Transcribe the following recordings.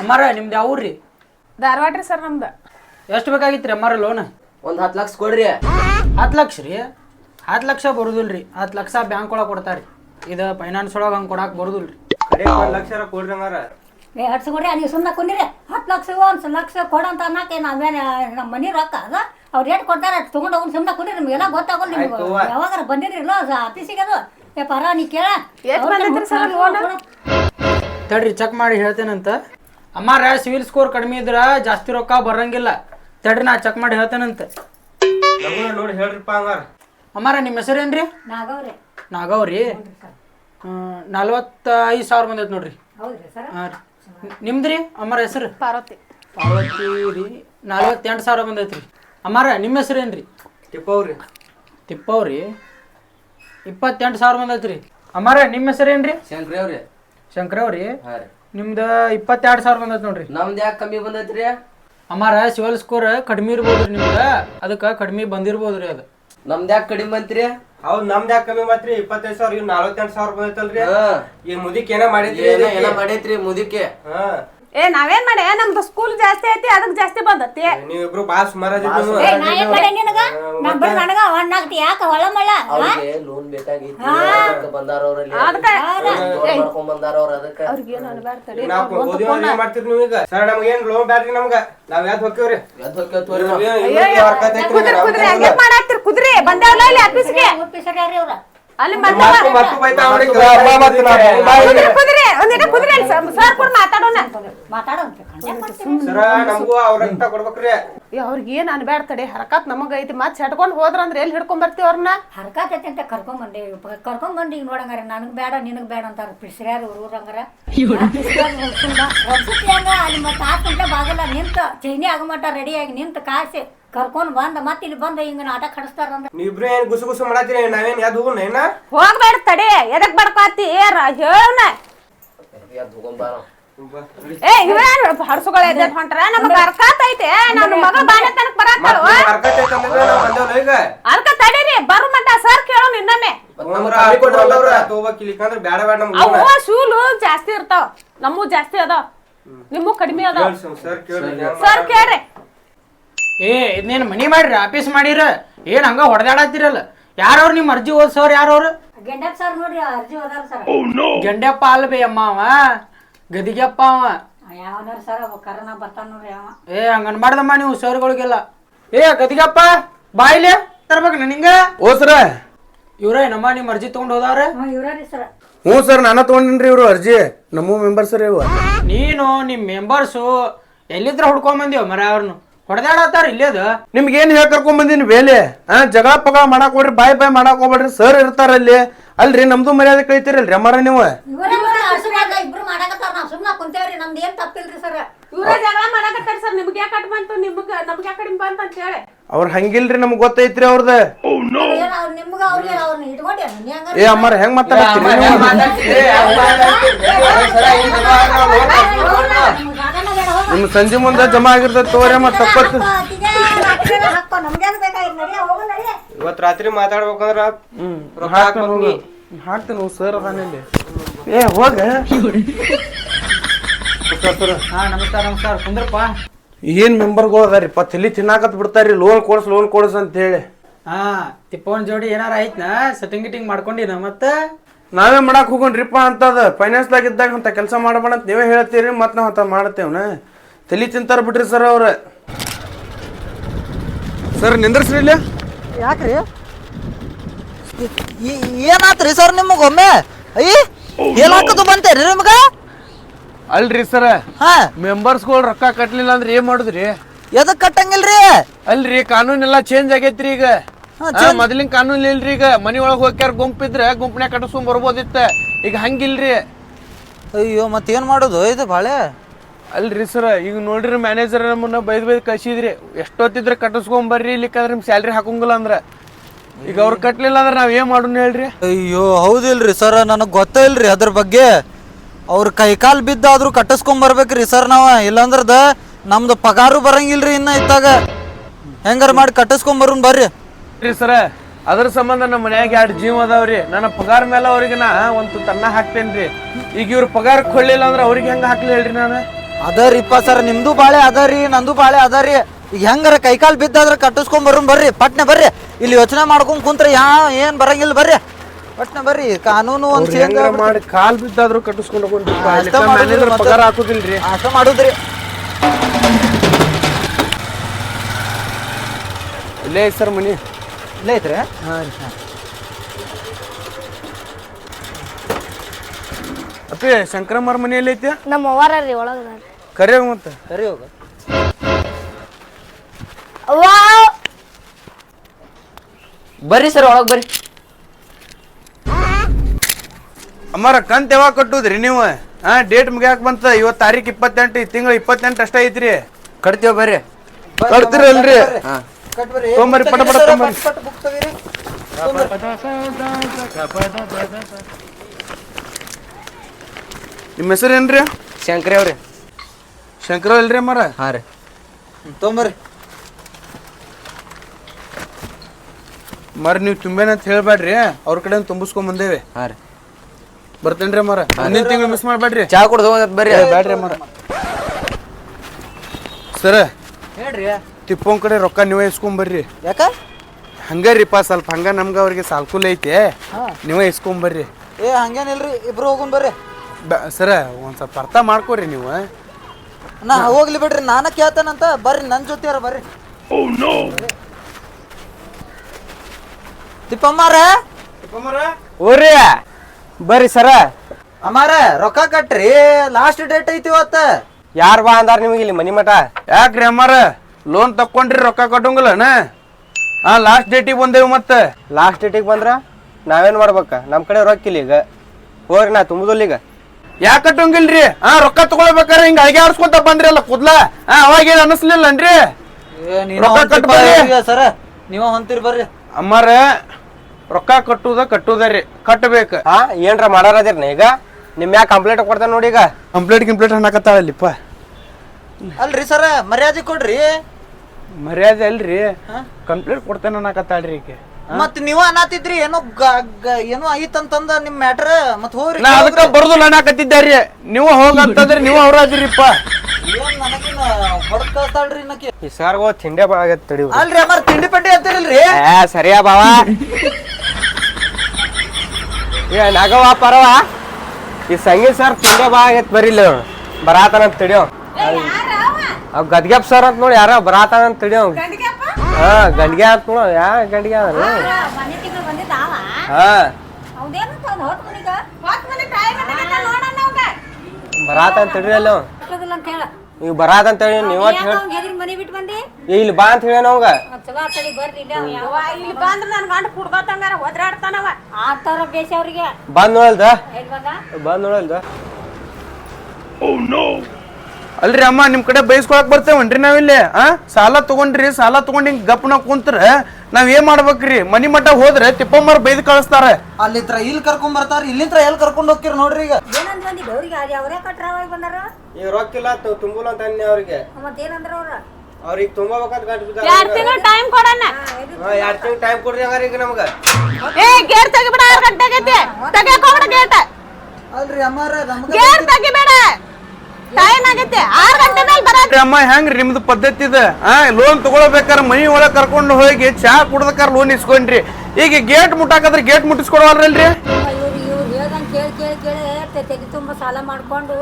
ಅಮ್ಮಾರ ನಿಮ್ದು ಯಾವ ಊರ್ರಿ? ಧಾರವಾಡ ರೀ ಸರ್ ನಮ್ದು. ಎಷ್ಟು ಬೇಕಾಗಿತ್ತು ರೀ ಅಮ್ಮಾರ ಲೋನ್ ಒಂದ್ ಹತ್ತು ಲಕ್ಷ ಕೊಡ್ರಿ. ಹತ್ತು ಲಕ್ಷ ರೀ? ಹತ್ತು ಲಕ್ಷ ಬರುದಿಲ್ಲ ರೀ ಹತ್ತು ಲಕ್ಷ ಬ್ಯಾಂಕ್ ಒಳಗೆ ಕೊಡ್ತಾರೆ ಇದು ಫೈನಾನ್ಸ್ ಒಳಗೆ ಹಂಗೆ ಕೊಡಕ್ಕೆ ಬರುದಿಲ್ಲ ರೀ ಒಂದ್ ಲಕ್ಷ ಕೊಡ್ರಿ ಹಂಗಾರ. ಏ ಹಟ್ಸ್ ಕೊಡ್ರಿ ನೀವು ಸುಮ್ಮನೆ ಕುಂದಿರಿ. ಹತ್ತು ಲಕ್ಷ ಒಂದು ಲಕ್ಷ ಕೊಡಂತ ಅನ್ನಕ್ಕೆ ನಾವೇನು ನಮ್ಮ ಮನೆ ರೊಕ್ಕ ಅದ? ಅವ್ರು ಏನು ಕೊಡ್ತಾರೆ ತೊಗೊಂಡು ಅವ್ನು ಸುಮ್ಮನೆ ಕುಂದಿರಿ. ನಿಮ್ಗೆಲ್ಲ ಗೊತ್ತಾಗಲ್ಲ ಅವ್ವ. ಯಾವಾಗಾರ ಬಂದಿರಿಲ್ಲ ಆಫೀಸಿಗೆ ಅದು. ಏ ಪರ ನೀ ಕೇಳ? ತಡ್ರಿ ಚೆಕ್ ಮಾಡಿ ಹೇಳ್ತೇನಂತ. ಅಮ್ಮಾರ ಸಿವಿಲ್ ಸ್ಕೋರ್ ಕಡಿಮೆ ಇದ್ರ ಜಾಸ್ತಿ ರೊಕ್ಕ ಬರಂಗಿಲ್ಲ. ತಡ್ರಿ ನಾ ಚೆಕ್ ಮಾಡಿ ಹೇಳ್ತೇನಂತ. ನೋಡಿ ಹೇಳ್ರಿಪ್ಪ ಅಮ್ಮಾರ ನಿಮ್ಮ ಹೆಸರೇನ್ರಿ ನಾಗವ್ರಿ ನಾಗವ್ರಿ? ನಲ್ವತ್ತೈದು ಸಾವಿರ ಬಂದೈತೆ ನೋಡ್ರಿ. ನಿಮ್ದ್ರಿ ಹಾಂ ರೀ. ನಿಮ್ದು ರೀ ಅಮ್ಮಾರ ಹೆಸರು? ಪಾರ್ವತಿ. ಪಾರ್ವತಿ ರೀ. ನಲ್ವತ್ತೆಂಟು ಸಾವಿರ ಬಂದೈತ್ರಿ. ರೀ ಅಮ್ಮಾರ ನಿಮ್ಮ ಹೆಸರೇನ್ರಿ ರೀ ಟಿಪ್ಪವ್ರಿ ತಿಪ್ಪವ್ರಿ. ಇಪ್ಪತ್ತೆಂಟು ಸಾವಿರ ಬಂದೈತ್ರಿ. ರೀ ಅಮ್ಮಾರ ನಿಮ್ಮ ಹೆಸರೇನ್ರಿ ರೀ ಶಂಕ್ರಿ ಅವ್ರಿ. ಶಂಕರವ್ರಿ ಅವ್ರಿ. ರೀ. ನಿಮ್ದು ಇಪ್ಪತ್ತೆರಡು ಸಾವಿರ ಬಂದೈತೆ ನೋಡ್ರಿ. ನಮ್ದು ಯಾಕೆ ಕಮ್ಮಿ ಬಂದೈತ್ರಿ? ಅಮ್ಮಾರ ಸಿವಿಲ್ ಸ್ಕೋರ್ ಕಡಿಮೆ ಇರ್ಬೋದ್ರಿ ರೀ ನಿಮ್ದು ಅದಕ್ಕೆ ಕಡಿಮೆ ಬಂದಿರ್ಬೋದು ರೀ ಅದು. ನಮ್ದು ಯಾಕೆ ಕಡಿಮೆ ಬಂತ್ರಿ? ಹೌದ್ ನಮ್ದು ಯಾಕೆ ಕಮ್ಮಿ ಮಾತ್ರಿ ಇಪ್ಪತ್ತೈದು ಸಾವಿರ ಇವ್ ನಲ್ವತ್ತೆಂಟು ಸಾವಿರ ಬಂದೈತಲ್ರಿ? ಹಾ. ಈಗ ಮುದಿಕ್ ಏನ ಮಾಡಿದ್ರಿ ಏನ? ಏನ ಮಾಡೈತ್ರಿ ಮುದಿಕೆ? ಹಾ. ಏ ನಾವೇನ್ ಮಾಡೆ? ನಮ್ದು ಸ್ಕೂಲ್ ಜಾಸ್ತಿ ಐತಿ ಅದಕ್ ಜಾಸ್ತಿ ಬಂದತಿ. ನೀವಿಬ್ರು ಬಾಸ್ ಸುಮಾರ ಏ ನಾ ಏನ್ ಮಾಡೆ ನಿನಗ? ಬಿಡು ನನಗ ಹಣ್ಣಾಗ್ತಿ ಯಾಕ ಹೊಳ ಮಳ? ಅವ್ರಿಗೆ ಲೋನ್ ಬೇಕಾಗಿತ್ತು ಅದಕ್ಕೆ ಬಂದಾರ ಅವ್ರಲ್ಲಿ. ಮಾಡ್ಕೊಂಡ್ ಬಂದಾರ ಅವ್ರ ಅದಕ್ಕೆ. ನಾವ್ ಓದಿ ಏನ್ ಮಾಡ್ತೀರಿ ನೀವು ಈಗ? ಸರ್ ನಮ್ಗೆ ಏನ್ ಲೋನ್ ಬ್ಯಾಡ್ರಿ ನಮ್ಗ? ನಾವ್ ಯಾವ್ದು ನಾವು. ಕುದ್ರಿ ಕುದ್ರಿ ಹಂಗೆ ಮಾಡಾಕ್ತಿರ್ ಕುದ್ರಿ ಬಂದೇವಲ್ಲ ಇಲ್ಲಿ ಆಫೀಸ್ಗೆ ಅವ್ರ? ಅಲ್ಲಿ ಕುದ್ರಿ ಕುದ್ರಿ ಒಂದಿನ ಕುದ್ರಿ ಸರ್ ಕೂಡ ಮಾತಾಡೋಣ. ಅವ್ರಿಗೆ ಏನ್ ಅನ್ಬೇಡ ತಡಿ ಹರಕತ್ ನಮಗ ಐತಿ ಮತ್ ಸೆಟ್ಕೊಂಡ್ ಹೋದ್ರಂದ್ರ ಎಲ್ಲಿ ಹಿಡ್ಕೊಂಡ್ ಬರ್ತೀವಿ ಅವ್ರನ್ನ ಹರ್ಕಾತೈತಿ ಅಂತ ಕರ್ಕೊಂಡ್ ಬಂದೆ. ಕರ್ಕೊಂಡ್ ಈಗ ನೋಡಂಗಾರ ನನಗ್ ಬೇಡ ನಿನಗ್ ಬೇಡ ಅಂತಾರ ಪಿಸ್ರ್ಯಾರ ಊರಂಗಾರ ವರ್ಷಕ್ಕೆ ಹೆಂಗ ಅಲ್ಲಿ ಮತ್ತೆ ಹಾಕೊಂಡ ಬಾಗಲ್ಲ ನಿಂತ ಚೈನಿ ಆಗಮಟ ರೆಡಿಯಾಗಿ ನಿಂತ ಕಾಸಿ. ಕರ್ಕೊಂಡ್ ಬಂದ ಮತ್ತೆ ಇಲ್ಲಿ ಬಂದ ಹಿಂಗ ಆಟ ಕಡಿಸ್ತಾರ ಅಂದ್ರೆ? ನೀವಿಬ್ರು ಏನ್ ಗುಸು ಗುಸು ಮಾಡತ್ತೀರಿ? ನಾವೇನ್ ಯಾವ್ದು ಹೋಗೋಣ ಏನ? ಹೋಗ್ಬೇಡ ತಡಿ ಎದಕ್ ಬಡ್ಕಾತಿ ಏರ ಹೇಳ ಏ ಇವೇನ್ ಹಡ್ಸುಗಳ ಎದ್ದ ಹೊಂಟ್ರ? ನಮಗ ಹರ್ಕಾತ್ ಐತೆ. ನನ್ನ ಮಗ ಬಾನೆ ತನಕ ತಡೀರಿ ಬರು ಮಟ ಸರ್ ಕೇಳೋ ಶೂಲು ಜಾಸ್ತಿ ಇರ್ತಾವ. ನಮ್ಮೂ ಜಾಸ್ತಿ ಅದಾವ. ನಿಮ್ಮೂ ಕಡಿಮೆ ಅದಾವ. ಸರ್ ಕೇಳ್ರಿ. ಏ ಇನ್ನೇನು ಮನಿ ಮಾಡ್ರಿ ಆಫೀಸ್ ಮಾಡಿರ ಏನ್ ಹಂಗ ಹೊಡೆದಾಡತ್ತಿರಲ್ಲ ಯಾರವ್ರ ನಿಮ್ಮ ಅರ್ಜಿ ಓದ್ಸೋರ್ ಯಾರವ್ರು? ಗೆಂಡಪ್ಪ ಸರ್ ನೋಡ್ರಿ ಅರ್ಜಿ ಹೋದಾರ ಸರ್. ಗೆಂಡ್ಯಪ್ಪ ಅಲ್ಲ ಬೇ ಅಮ್ಮ ಅವ ಗದಿಗೆಪ್ಪ ಅವ. ಯಾವನಾರ ಸರ್ ಅವ ಕರೋನಾ ಬರ್ತಾನ ನೋಡ್ರಿ ಅವ. ಏ ಹಂಗ ಮಾಡ್ದಮ್ಮ ನೀವು ಸರ್ಗಳಿಗೆಲ್ಲ. ಏ ಗದಿಗೆಪ್ಪ ಬಾಯ್ಲೆ ತರ್ಬೇಕು ನಿಂಗ. ಓ ಸರ. ಇವ್ರೇ ನಮ್ಮ ನಿಮ್ಮ ಅರ್ಜಿ ತಗೊಂಡ್ ಹೋದಾರ? ಹ್ಞೂ ಇವ್ರಿ ಸರ್. ಹ್ಞೂ ಸರ್ ನಾನು ತೊಗೊಂಡಿನ್ರಿ ಇವ್ರು ಅರ್ಜಿ. ನಮ್ಮ ಮೆಂಬರ್ಸ್ ಇವ ನೀನು ನಿಮ್ಮ ಮೆಂಬರ್ಸು ಎಲ್ಲಿದ್ರ ಹುಡ್ಕೊಂಡ್ ಬಂದಿವ ಮರ ಅವ್ರನ್ನು ಹೊಡೆದಾಡತ್ತಾರ ಅದು? ನಿಮ್ಗೆ ಏನ್ ಹೇಳಿ ಕರ್ಕೊಂಡ್ ಬಂದಿನಿ ಬೇಲೆ? ಹಾ ಜಗಳ ಪಗಳ ಮಾಡಕ್ ಹೋಗ್ರಿ ಬಾಯ್ ಬಾಯ್ ಮಾಡಕ್ ಹೋಗ್ಬೇಡ್ರಿ. ಸರ್ ಇರ್ತಾರ ಅಲ್ಲಿ ಅಲ್ರಿ ನಮ್ದು ಮರ್ಯಾದೆ ಕಳಿತೀರಲ್ರಿ ಅಮ್ಮಾರ ನೀವು? ಇವರೇ ಇಬ್ರು ಮಾಡಾಕತ್ತಾರ. ನಾವ್ ಸುಮ್ಮನೆ ಕುಂತೇವ್ರಿ ನಮ್ದು ಏನ್ ತಪ್ಪಿಲ್ರಿ ಸರ್? ಇವ್ರ ಜಗಳ ಮಾಡಕತ್ತಾರ ಸರ್ ನಿಮ್ಗೆ ಯಾಕೆ ಕಟ್ ಬಂತು? ನಿಮ್ಗ ನಮ್ಗೆ ಯಾಕೆ ಕಡಿಮೆ ಬಂತ ಅಂತ ಹೇಳಿ. ಅವ್ರ ಹಂಗಿಲ್ರಿ ನಮ್ಗ್ ಗೊತ್ತೈತ್ರಿ ಅವ್ರದ. ಏನ್ ಅವ್ರ ನಿಮ್ಗ ಅವ್ರಿಗೆ ಅವ್ರನ್ನ ಇಟ್ಕೊಂಡ್ಯಾರ ನೀ ಹಂಗಾರ ಏ ಅಮ್ಮಾರ ಹೆಂಗ್ ಮಾತಾಡ್ತೀರಿ ನೀವು? ನಮ್ಗ್ ಜಾಗನ ಬೇಡ ಹೋಗ. ನಿಮ್ ಸಂಜೆ ಮುಂದೆ ಜಮಾ ಆಗಿರ್ತದ ತೋರಿ ಮತ್ತ ತಪ್ಪತ್ತು ಅತ್ತಿಗೆ, ರಾತ್ರಿನೇ ಹಾಕೋ, ನಮ್ಗೇನ್ ಬೇಕಾಗಿತ್ತು? ನಡಿ, ಹೋಗು ನಡಿ. ಇವತ್ ರಾತ್ರಿ ಮಾತಾಡ್ಬೇಕಂದ್ರ ಹ್ಮ್ ಹಾಕ್ತೇನೆ ಸರ್ ಅದಾನಿಲ್ಲಿ ಏ ಹೋಗ. ಹಾ ನಮಸ್ಕಾರ ನಮಸ್ಕಾರ. ಕುಂದ್ರಪ್ಪ. ಏನ್ ಮೆಂಬರ್ಗಳು ಅದಾರಿಪ್ಪ? ತಲಿ ತಿನ್ನಾಕತ್ ಬಿಡ್ತಾರಿ ಲೋನ್ ಕೊಡ್ಸ್ ಲೋನ್ ಕೊಡ್ಸ್ ಅಂತ ಹೇಳಿ ಹಾ ತಿಪ್ಪವನ್ ಜೋಡಿ ಏನಾರ ಐತ್ನಾ ಸೆಟ್ಟಿಂಗ್ ಗಿಟಿಂಗ್ ಮಾಡ್ಕೊಂಡಿನ ಮತ್ತ? ನಾವೇ ಮಾಡಕ್ ಹೋಗೋಣ್ರಿಪ್ಪ ಅಂತದ. ಫೈನಾನ್ಸ್ ದಾಗ ಇದ್ದಾಗ ಅಂತ ಕೆಲಸ ಮಾಡಬೇಡ ಅಂತ ನೀವೇ ಹೇಳ್ತೀರಿ ಮತ್ ನಾವ್ ಅಂತ ಮಾಡ್ತೇವನ ತಲಿ ತಿಂತಾರ ಬಿಡ್ರಿ ಸರ್ ಅವ್ರ. ಸರ್ ನಿಂದ್ರಸ್ರಿ ಇಲ್ಲಿ? ಯಾಕ್ರಿ? ಈ- ಏನಾತ್ರಿ ಸರ್ ನಿಮಗೊಮ್ಮೆ ಅಯ್ಯ ಏನ್ ಹಾಕದು ಬಂತೇರಿ ನಿಮ್ಗ? ಅಲ್ರಿ ಸರ್? ಹಾ. ಮೆಂಬರ್ಸ್ಗಳು ರೊಕ್ಕ ಕಟ್ಲಿಲ್ಲ ಅಂದ್ರೆ ಏನ್ ಮಾಡುದ್ರಿ? ಎದಕ್ ಕಟ್ಟಂಗಿಲ್ರಿ? ಅಲ್ರಿ ಕಾನೂನೆಲ್ಲ ಚೇಂಜ್ ಆಗೈತ್ರಿ ಈಗ. ಮೊದಲಿನ ಕಾನೂನ್ ಇಲ್ರಿ ಈಗ. ಮನಿ ಒಳಗ್ ಹೋಗ್ಯಾರ ಗುಂಪಿದ್ರೆ ಗುಂಪನ್ಯಾಗ ಕಟ್ಟಿಸ್ಕೊಂಡ್ ಬರ್ಬೋದಿತ್ತ. ಈಗ ಹಂಗಿಲ್ರಿ. ಅಯ್ಯೋ ಮತ್ತೇನ್ ಮಾಡೋದು? ಇದು ಬಾಳೆ. ಅಲ್ರಿ ಸರ್ ಈಗ ನೋಡ್ರಿ ಮ್ಯಾನೇಜರ್ ನಮ್ಮನ್ನ ಬೈದ್ ಬೈದ್ ಕಳ್ಸಿದ್ರಿ. ಎಷ್ಟೊತ್ತಿದ್ರೆ ಕಟ್ಟಿಸ್ಕೊಂಡ್ ಬರ್ರಿ ಇಲ್ಲಿಕ್ಕಂದ್ರೆ ನಿಮ್ ಸ್ಯಾಲ್ರಿ ಹಾಕಂಗಿಲ್ಲ ಅಂದ್ರ. ಈಗ ಅವ್ರು ಕಟ್ಲಿಲ್ಲ ಅಂದ್ರೆ ನಾವ್ ಏನ್ ಮಾಡೋಣ ಹೇಳ್ರಿ? ಅಯ್ಯೋ ಹೌದಿಲ್ರಿ ಸರ್ ನನಗ್ ಗೊತ್ತೇ ಇಲ್ರಿ ಅದ್ರ ಬಗ್ಗೆ. ಅವ್ರ ಕೈಕಾಲ್ ಬಿದ್ದಾದರೂ ಕಟ್ಟಿಸ್ಕೊಂಡ್ ರೀ ಸರ್ ನಾವು. ಇಲ್ಲಾಂದ್ರದ ನಮ್ದು ಪಗಾರು ಬರಂಗಿಲ್ರಿ ಇನ್ನ ಇತ್ತಾಗ. ಹೆಂಗಾರ ಮಾಡಿ ಕಟ್ಟಿಸ್ಕೊಂಡ್ ಬರೋನ್ ಬರ್ರಿ. ರೀ ಸರ ಅದ್ರ ಸಂಬಂಧ ನಮ್ಮ ಮನ್ಯಾಗ ಎರಡು ಜೀವ ಅದಾವ್ರಿ. ನನ್ನ ಪಗಾರ ಮೇಲೆ ಅವ್ರಿಗೆ ನಾ ಒಂದು ತನ್ನ ಹಾಕ್ತೇನ್ರಿ. ಈಗ ಇವ್ರ ಪಗಾರ ಕೊಡ್ಲಿಲ್ಲ ಅಂದ್ರೆ ಅವ್ರಿಗೆ ಹೆಂಗ ಹಾಕ್ಲಿ ಹೇಳ್ರಿ ನಾನು? ಅದರಿಪ್ಪ ಸರ್ ನಿಮ್ದು ಬಾಳೆ ಅದರಿ ನಂದು ಬಾಳೆ ಅದರಿ. ಈಗ ಹೆಂಗಾರ ಕೈಕಾಲು ಬಿದ್ದಾದ್ರೆ ಕಟ್ಟಿಸ್ಕೊಂಡ್ ಬರೋನ್ ಬರ್ರಿ ಪಟ್ನೆ ಬರ್ರಿ. ಇಲ್ಲಿ ಯೋಚನೆ ಮಾಡ್ಕೊಂಡ್ ಕುಂತ್ರೆ ಯಾ ಏನ್ ಬರಂಗಿಲ್ಲ ಬರ್ರಿ. ಪಟ್ನೆ ಬರ್ರಿ ಕಾನೂನು ಒಂದ್. ಮಾಡಿ ಕಾಲ್ ಬಿದ್ದಾದ್ರು ಕಟ್ಟಿಸ್ಕೊಂಡು ಹಾ, ಮ್ಯಾನೇಜರ್ ಮತ್ತೆ. ಪಗಾರ ಹಾಕುದಿಲ್ರಿ. ಅಷ್ಟ ಮಾಡುದ್ರಿ. ಇಲ್ಲೇ ಐತ್ ಸರ್ ಮನಿ. ಇಲ್ಲೇ ಐತ್ರಿ? ಅಪ್ಪಿ ಶಂಕರಮ್ಮರ ಮನೆಯಲ್ಲಿ ಐತೆ ನಮ್ಮ ಅವ್ವಾರ ರೀ ಒಳಗದ ಕರೆ ಮತ್ತ. ಕರಿ ಹೋಗ. ಬರ್ರಿ ಸರ್ ಒಳಗ್ ಬರ್ರಿ. ಅಮ್ಮಾರ ಕಂತ ಯಾವಾಗ ಕಟ್ಟುದ್ರಿ ನೀವು? ಹಾ ಡೇಟ್ ಮುಗಿಯಾಕ ಬಂತ ಇವತ್ತು ತಾರೀಕ್ ಇಪ್ಪತ್ತೆಂಟು ಈ ತಿಂಗಳು ಇಪ್ಪತ್ತೆಂಟು ಅಷ್ಟೇ ಐತ್ರಿ. ಕಟ್ತೀವ ಬರ್ರಿ. ಕಟ್ತಿರಲ್ರಿ? ತೊಂಬರ್ರಿ, ಪಟ ಪಟ ತೊಂಬರಿ ನಿಮ್ಮ ಹೆಸರು ಏನ್ರಿ? ಶಂಕರ ಅವ್ರಿ. ಶಂಕರ ಇಲ್ರಿ ಅಮ್ಮಾರ? ಹಾ ರೀ. ತೊಂಬರ್ರಿ. ಮರ ನೀವು ತುಂಬೇನಂತ ಹೇಳ್ಬೇಡ್ರಿ ಅವ್ರ ಕಡೆ ತುಂಬಿಸ್ಕೊಂಡ್ ಬಂದೇವಿ. ಹಾ ರೀ. ಬರ್ತೇನ್ರಿ ಮರ ಮುಂದಿನ ತಿಂಗಳು ಮಿಸ್ ಮಾಡ್ಬೇಡ್ರಿ. ಚಾ ಕುಡ್ದು ಹೋಗತ್ ಬರ್ರಿ. ಬೇಡ್ರಿ ಬ್ಯಾಡ್ರಿ ಅಮ್ಮಾರ ಸರ ಹೇಳ್ರಿ. ತಿಪ್ಪೊಂದ್ ಕಡೆ ರೊಕ್ಕ ನೀವೇ ಇಸ್ಕೊಂಡ್ ಬರ್ರಿ. ಯಾಕ? ಹಂಗಾರಿಪ್ಪ ಸ್ವಲ್ಪ ಹಂಗ ನಮ್ಗ ಅವ್ರಿಗೆ ಸಾಲ್ಕುಲ್ ಐತಿ. ನೀವೇ ಇಸ್ಕೊಂಡ್ ಬರ್ರಿ. ಏ ಹಂಗೇನಿಲ್ರಿ ಇಬ್ರು ಹೋಗುನ್ ಬರ್ರಿ. ಸರ ಒಂದ್ ಸ್ವಲ್ಪ ಅರ್ಥ ಮಾಡ್ಕೊರಿ ನೀವು ನಾ ಹೋಗ್ಲಿ ಬಿಡ್ರಿ ನಾನ ಕೇಳ್ತಾನಂತ ಬರ್ರಿ ನನ್ ಜೊತೆ ಬರ್ರಿ. ತಿಪ್ಪಮ್ಮಾರ ಊರ್ರಿ. ಬರ್ರಿ ಸರ. ಅಮಾರ ರೊಕ್ಕ ಕಟ್ರಿ. ಲಾಸ್ಟ್ ಡೇಟ್ ಐತಿ ಇವತ್ತ. ಯಾರು ಬಾ ಅಂದಾರ ನಿಮಗೆ ಇಲ್ಲಿ ಮನಿ ಮಠ? ಯಾಕ್ರಿ ಅಮ್ಮಾರ ಲೋನ್ ತಕ್ಕೊಂಡ್ರಿ ರೊಕ್ಕ ಕಟ್ಟಂಗಿಲ್ಲನ ಹಾ ಲಾಸ್ಟ್ ಡೇಟಿಗೆ ಬಂದೇವು ಮತ್ತೆ. ಲಾಸ್ಟ್ ಡೇಟಿಗೆ ಬಂದ್ರ ನಾವೇನ್ ಮಾಡ್ಬೇಕ? ನಮ್ಮ ಕಡೆ ರೊಕ್ಕ ಇಲ್ಲ ಈಗ. ಹೋಗ್ರಿ ನಾ ತುಂಬುದಿಲ್ಲ ಈಗ. ಯಾಕೆ ಕಟ್ಟಂಗಿಲ್ರಿ? ಹಾ ರೊಕ್ಕ ತಗೊಳ್ಬೇಕಾರೆ ಹಿಂಗ ಅಳಿಗೆ ಆಡ್ಸ್ಕೊತ ಬಂದ್ರಿ ಅಲ್ಲ ಕುದ್ಲ? ಹಾ ಅವಾಗ ಏನ್ ಅನಸ್ಲಿಲ್ಲನ್ರಿ? ರೊಕ್ಕ ಬರ್ರಿ. ಸರ. ನೀವ ಹೊಂತೀರಿ ಬರ್ರಿ. ಅಮ್ಮಾರ ರೊಕ್ಕ ಕಟ್ಟುದ ಕಟ್ಟುದ ರೀ ಕಟ್ಟಬೇಕು ಹಾ ಏನ್ರ ಮಾಡಾರದಿರ್ನ ಈಗ? ನಿಮ್ ಯಾಕೆ ಕಂಪ್ಲೇಂಟ್ ಕೊಡ್ತೇನೆ ನೋಡಿ ಈಗ. ಕಂಪ್ಲೇಂಟ್ ಕಂಪ್ಲೇಂಟ್ ಅನ್ನಕತ್ತಾಳಲ್ಲಿಪ್ಪ ಅಲ್ರಿ ಸರ ಮರ್ಯಾದೆ ಕೊಡ್ರಿ. ಮರ್ಯಾದೆ ಅಲ್ರಿ ಕಂಪ್ಲೇಂಟ್ ಕೊಡ್ತೇನೆ ಅನ್ನಕತ್ತಾಳ್ರಿ ಈಗ ಮತ್ ನೀವ ಅನಾತಿದ್ರಿ ಏನೋ ಗ- ಗ- ಏನೋ ಐತಂತಂದ ನಿಮ್ ಮ್ಯಾಟರ್ ಮತ್ ಹೋಗ್ರಿ. ನಾ ಅದಕ್ಕ ಬರುದಿಲ್ಲ ಅನ್ನಕತ್ತಿದ್ದಾರಿ ನೀವು ಹೋಗಂತಂದ್ರೆ ನೀವು ಅವ್ರ ಅದಿರಿಪ್ಪ ಏನ್ ನನಗೇನ ಹೊಡ್ದ್ ಕಳ್ಸ್ತಾಳ್ರಿ ಇನ್ನಕಿ ಈ ಸಾರ್ಗೋ ತಿಂಡೆ ಆಗತ್ತೆ ತಡಿ ಅಲ್ರಿ ಅಮ್ಮಾರ ತಿಂಡಿ ಪಂಡಿ ಅಂತಿರಲ್ರಿ? ಏ ಸರಿಯಾ ಬಾವ. ಏ ನಗವ ಪರವ ಈ ಸಂಗೀತ ಸರ್ ತಿಂಡೆ ಬಾ ಆಗೈತೆ ಬರಿಲ್ಲ ಬರಾತನ ತಿಳಿಯೋ. ಅವ್ ಗದ್ಗ್ಯಾಪ್ ಸರ್ ಅಂತ ನೋಡಿ ಯಾರೋ ಬರಾತನ ಅಂತ ತಿಳಿಯೋ. ಹಾ ಗಂಡ್ಗೆ ಅಂತ ನೋಡ. ಯಾ ಗಂಡ್ಗೆ ಅದ ಹಾ. ಬರಾತ ಅಂತ ತಡಿ ಬರಾತ ಹೇಳಿ ನೀವ ಮನೆ ಬಿಟ್ಟು ಬಂದಿ? ಇಲ್ಲಿ ಬಾ ಅಂತ ಹೇಳಿ ಅವಂಗ ಇಲ್ಲ ಅವ ಯಾವ ಇಲ್ಲಿ ಬಂದ್ರೆ ನನ್ ಗಂಡ ಕುಡ್ಕೋತಂಗಾರ ಒದ್ರಾಡ್ತಾನವ ಆ ಥರ ಬೇಸ ಅವ್ರಿಗೆ. ಬಂದ್ ನೋಡಲ್ದ? ಬಂದ ಬಂದ್ ನೋಡಲ್ದ? ಅಲ್ರಿ ಅಮ್ಮ ನಿಮ್ ಕಡೆ ಬೈಸ್ಕೊಳಕ್ ಬರ್ತೇವನ್ರಿ ನಾವಿಲ್ಲಿ ಆ? ಸಾಲ ತಗೊಂಡ್ರಿ ಸಾಲ ತಗೊಂಡ್ ಹಿಂಗ್ ಗಪ್ನ ಕುಂತ್ರ ನಾವ್ ಏನ್ ಮಾಡ್ಬೇಕ್ರಿ? ಮನಿ ಮಠ ಹೋದ್ರೆ ತಿಪ್ಪಮ್ಮರ್ ಬೈದ್ ಕಳಿಸ್ತಾರ. ಅಲ್ಲಿತ್ರ ಇಲ್ಲಿ ಕರ್ಕೊಂಡ್ ಬರ್ತಾರ ಇಲ್ಲಿಂತ್ರ ಎಲ್ಲಿ ಕರ್ಕೊಂಡ್ ಹೋಗ್ತೀರಿ ನೋಡ್ರಿ ಈಗ. ಬಂದಿದ್ದು ಅವ್ರಿಗೆ? ಅವರೇ ಕಟ್ರ ಅವಾಗ ಬಂದಾರ? ಈಗ ರೊಕ್ಕಿಲ್ಲ ತುಂಬುಲ್ಲ ಅಂತ ಅನ್ನಿ ಅವ್ರಿಗೆ. ಮತ್ತೇನಂದ್ರ ಅವ್ರ? ಅವ್ರಿಗೆ ತುಂಬಬೇಕಂತ ಗಂಟು ಬಿದ್ದ ಎರಡ್ ತಿಂಗಳು ಟೈಮ್ ಕೊಡಣ ಎರಡು ತಿಂಗಳು ಟೈಮ್ ಕೊಡ್ರಿ ಹಂಗಾರ ಈಗ ನಮ್ಗ. ಏ ಗೇರ್ ತೆಗಿಬೇಡ ಆರು ಗಂಟೆ ಅಲ್ರಿ ಅಮ್ಮಾರ ನಮ್ಗ ಗೇಟ್ ತೆಗಿಬೇಡ. ಟೈಮ್ ಆಗೈತೆ ಆರು ಅಮ್ಮ ಹೆಂಗ್ರಿ ನಿಮ್ದು ಪದ್ಧತಿ ಇದ? ಆ ಲೋನ್ ತಗೊಳ್ಬೇಕಾರ ಮನಿ ಒಳಗ್ ಕರ್ಕೊಂಡು ಹೋಗಿ ಚಾ ಕುಡ್ದಕಾರ ಲೋನ್ ಇಸ್ಕೊಂಡ್ರಿ. ಈಗ ಗೇಟ್ ಮುಟ್ಟಾಕದ್ರ ಗೇಟ್ ಮುಟ್ಟಿಸ್ಕೊಡವಲ್ರಲ್ರಿ? ಇವ್ರು ಇವ್ರು ಹೇಳ್ದಂಗೆ ಕೇಳಿ ಕೇಳಿ ಕೇಳಿ ತೆ- ತೆಗಿ ತುಂಬ ಸಾಲ ಮಾಡ್ಕೊಂಡು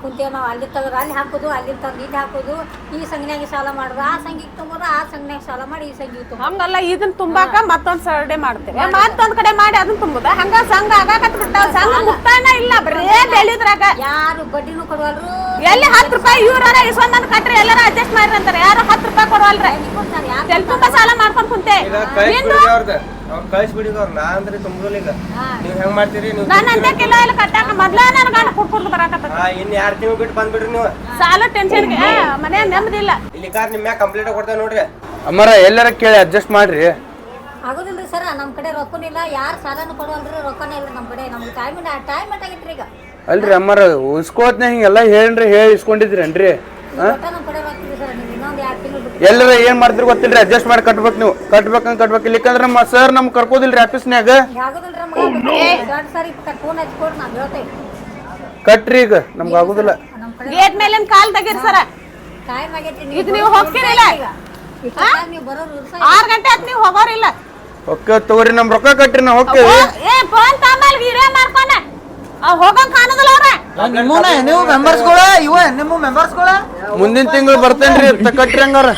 ಕುಂತೇವ್ ನಾವು ಅಲ್ಲಿ ತೆಗೆದು ಅಲ್ಲಿ ಹಾಕೋದು ಅಲ್ಲಿ ತಂದು ಇಲ್ಲಿ ಹಾಕೋದು ಈ ಸಂಘನ್ಯಾಗ ಸಾಲ ಮಾಡಿದ್ರೆ ಆ ಸಂಘಿಗೆ ತುಂಬೋದು ಆ ಸಂಘನ್ಯಾಗ ಸಾಲ ಮಾಡಿ ಈ ಸಂಘಿಗೆ ಹಂಗಲ್ಲ ಇದನ್ನ ತುಂಬಾಕ ಮತ್ತೊಂದ್ ಸರ್ಡೆ ಮಾಡ್ತೇವೆ. ಮತ್ತೊಂದ್ ಕಡೆ ಮಾಡಿ ಅದನ್ನ ತುಂಬುದ. ಹಂಗ ಸಂಘ ಆಗಾಕತ್ ಬಿಟ್ಟಾವ ಸಂಘ ಮುಕ್ತಾಯನ ಇಲ್ಲ ಬರೇ ಬೆಳಿದ್ರಾಗ ಯಾರು ಬಡ್ಡಿನೂ ಕೊಡುವಲ್ರು. ಎಲ್ಲಿ ಹತ್ತು ರೂಪಾಯಿ ಇವ್ರ ಇಸ್ಕೊಂಡ್ ಕಟ್ರಿ ಎಲ್ಲಾರ ಅಡ್ಜಸ್ಟ್ ಮಾಡ್ರಿ ಅಂತಾರೆ. ಯಾರು ಹತ್ತು ರೂಪಾಯಿ ಕೊಡುವಲ್ರೆ ಎಲ್ ತುಂಬ ಸಾಲ ಮಾಡ್ಕೊಂಡ್ ಕುಂತೆ. ಕಳಿಸ್ಬಿಡಿ ಅವ್ರು ನಾ ಅಂದ್ರೆ ತುಂಬುದಿಲ್ಲ ಈಗ. ನೀವು ಹೆಂಗ್ ಮಾಡ್ತೀರಿ? ನೀವು ನನ್ನ ಅಂತ ಕಿಲೋ ಇಲ್ಲ ಕಟ್ಟಾಕ. ಮೊದ್ಲ ನನ್ ಗಂಡ ಕುಡ್ಕೊಂಡು ಬರಾಕತ್ತ ಹಾ ಇನ್ನು ಎರಡು ತಿಂಗಳು ಬಿಟ್ಟು ಬಂದ್ಬಿಡ್ರಿ ನೀವು. ಸಾಲ ಟೆನ್ಷನ್ಗೆ ಮನೆ ನೆಮ್ಮದಿಲ್ಲ ಇಲ್ಲಿ. ಕಾರ್ ನಿಮ್ಮ ಮ್ಯಾಗ ಕಂಪ್ಲೇಂಟ್ ಕೊಡ್ತೇವೆ ನೋಡ್ರಿ. ಅಮ್ಮರ ಎಲ್ಲಾರ ಕೇಳಿ ಅಡ್ಜಸ್ಟ್ ಮಾಡ್ರಿ. ಆಗೋದಿಲ್ರಿ ಸರ್ ನಮ್ ಕಡೆ ರೊಕ್ಕನಿಲ್ಲ ಯಾರು ಸಾಲನೂ ಕೊಡುವಲ್ರಿ ರೊಕ್ಕನೇ ಇಲ್ಲ ನಮ್ಮ ಕಡೆ. ನಮ್ಗೆ ಟೈಮ್ ಟೈಮ್ ಆಗೈತ್ರಿ ಈಗ. ಅಲ್ರಿ ಅಮ್ಮಾರ ಉಸ್ಕೋತ್ನ ಹಿಂಗೆಲ್ಲ ಹೇಳ್ರಿ ಹೇಳಿ ಇಸ್ಕೊಂಡಿದ್ರೇನ್ರಿ? ಎಲ್ಲರ ಏನ್ ಮಾಡ್ತೀರಿ ಗೊತ್ತಿಲ್ರಿ ಅಡ್ಜಸ್ಟ್ ಮಾಡಿ ಕಟ್ಬೇಕು ನೀವು. ಕಟ್ಬೇಕಂತ ಕಟ್ಬೇಕು ಇಲ್ಲಿಕಂದ್ರ ನಮ್ಮ ಸರ್ ನಮ್ಗೆ ಕರ್ಕೋದಿಲ್ರಿ ಆಫೀಸ್ನ್ಯಾಗ. ಕಟ್ರಿ ಈಗ ನಮ್ಗೆ ಆಗುದಿಲ್ಲ. ಗೇಟ್ ಮೇಲಿನ ಕಾಲ್ ತೆಗೀರಿ ಸರ. ನೀವು ಹೋಗ್ತೀರಿಲ್ಲ. ಆರು ಗಂಟೆ ಆತ್ ನೀವು ಹೋಗೋರಿಲ್ಲ. ಓಕೆ ತಗೋರಿ ನಮ್ ರೊಕ್ಕ ಕಟ್ರಿ ನಾವು ಹೋಗ್ತೇವೆ. ಫೋನ್ ವಿಡಿಯೋ ಮೆಂಬರ್ಸ್ಗಳ ಇವ ಮೆಂಬರ್ಸ್ಗಳ ಮುಂದಿನ ತಿಂಗಳು ಬರ್ತೇನ್ರಿ ಕಟ್ರಿ ಹಂಗಾರ.